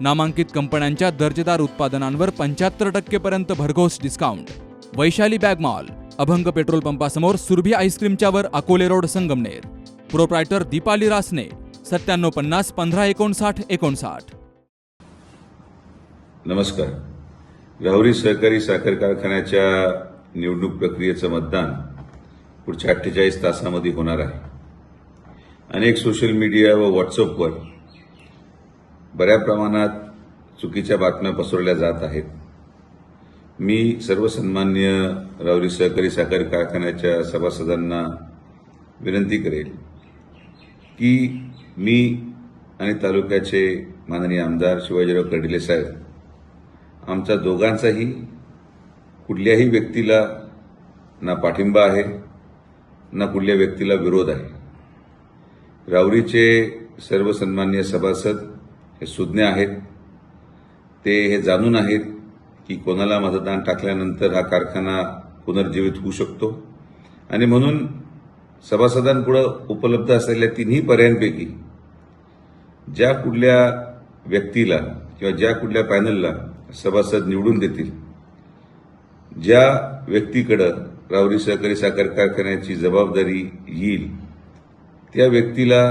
नामांकित कंपन्यांच्या दर्जेदार उत्पादनांवर पंच्याहत्तर टक्केपर्यंत भरघोस discount Vaishali bag mall Abhang petrol पंपासमोर Surabhi आईस्क्रीमच्यावर अकोले रोड संगमनेर. प्रोप्रायटर दीपाली रासने सत्त्याण्णव पन्नास पंधरा एकोणसाठ एकोणसाठ. नमस्कार. राहुरी सहकारी साखर कारखान्याच्या निवडणूक प्रक्रियेचं मतदान पुढच्या अठ्ठेचाळीस तासामध्ये होणार आहे. अनेक सोशल मीडिया व व्हॉट्सअपवर बऱ्या प्रमाणात चुकीच्या बातम्या पसरवल्या जात आहेत. मी सर्व सन्मान्य रावरी सहकारी साखर कारखान्याच्या सभासदांना विनंती करेल की मी आणि तालुक्याचे माननीय आमदार शिवाजीराव कर्डिले साहेब आमचा दोघांचाही कुठल्याही व्यक्तीला ना पाठिंबा आहे ना कुठल्या व्यक्तीला विरोध आहे. रावरीचे सर्व सन्मान्य सभासद हे सुज्ञ आहेत. ते हे जाणून आहेत की कोणाला मतदान टाकल्यानंतर हा कारखाना पुनर्जीवित होऊ शकतो. आणि म्हणून सभासदांपुढं उपलब्ध असलेल्या तिन्ही पर्यायांपैकी ज्या कुठल्या व्यक्तीला किंवा ज्या कुठल्या पॅनलला सभासद निवडून देतील ज्या व्यक्तीकडं रावरी सहकारी साखर कारखान्याची जबाबदारी येईल त्या व्यक्तीला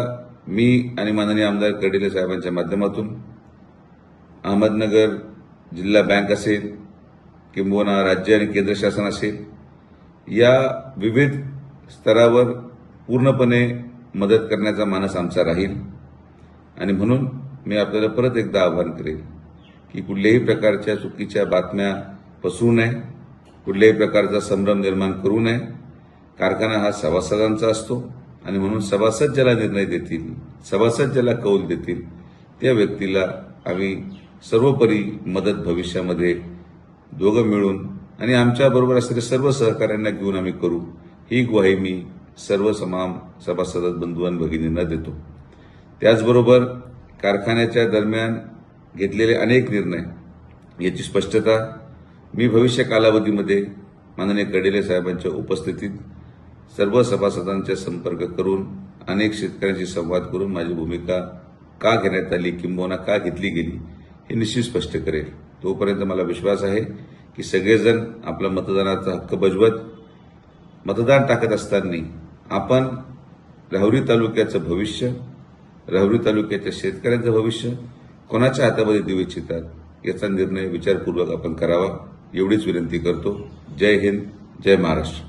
मी आणि माननीय आमदार कर्डिले साहेबांच्या माध्यमातून अहमदनगर जिल्हा बँक असेल किंबहुना राज्य आणि केंद्र शासन असेल या विविध स्तरावर पूर्णपणे मदत करण्याचा मानस आमचा राहील. आणि म्हणून मी आपल्याला परत एकदा आवाहन करेन की कुठल्याही प्रकारच्या चुकीच्या बातम्या पसरू नये कुठल्याही प्रकारचा संभ्रम निर्माण करू नये. कारखाना हा सभासदांचा असतो. आणि म्हणून सभासद ज्याला निर्णय देतील सभासद ज्याला कौल देतील त्या व्यक्तीला आम्ही सर्वोपरी मदत भविष्यामध्ये दोघं मिळून आणि आमच्याबरोबर असलेल्या सर्व सहकाऱ्यांना घेऊन आम्ही करू. ही ग्वाही मी सर्व समाम सभासद बंधू आणि भगिनींना देतो. त्याचबरोबर कारखान्याच्या दरम्यान घेतलेले अनेक निर्णय याची स्पष्टता मी भविष्य कालावधीमध्ये माननीय कडेले साहेबांच्या उपस्थितीत सर्व सभासदांचा संपर्क करून अनेक शेतकऱ्यांशी संवाद करून माझी भूमिका का घेण्यात आली किंबहुना का घेतली गेली हे निश्चित स्पष्ट करेल. तोपर्यंत मला विश्वास आहे की सगळेजण आपला मतदानाचा हक्क बजवत मतदान टाकत असताना आपण राहुरी तालुक्याचं भविष्य राहुरी तालुक्याच्या शेतकऱ्यांचं भविष्य कोणाच्या हातामध्ये देऊ इच्छितात याचा निर्णय विचारपूर्वक आपण करावा एवढीच विनंती करतो. जय हिंद जय महाराष्ट्र.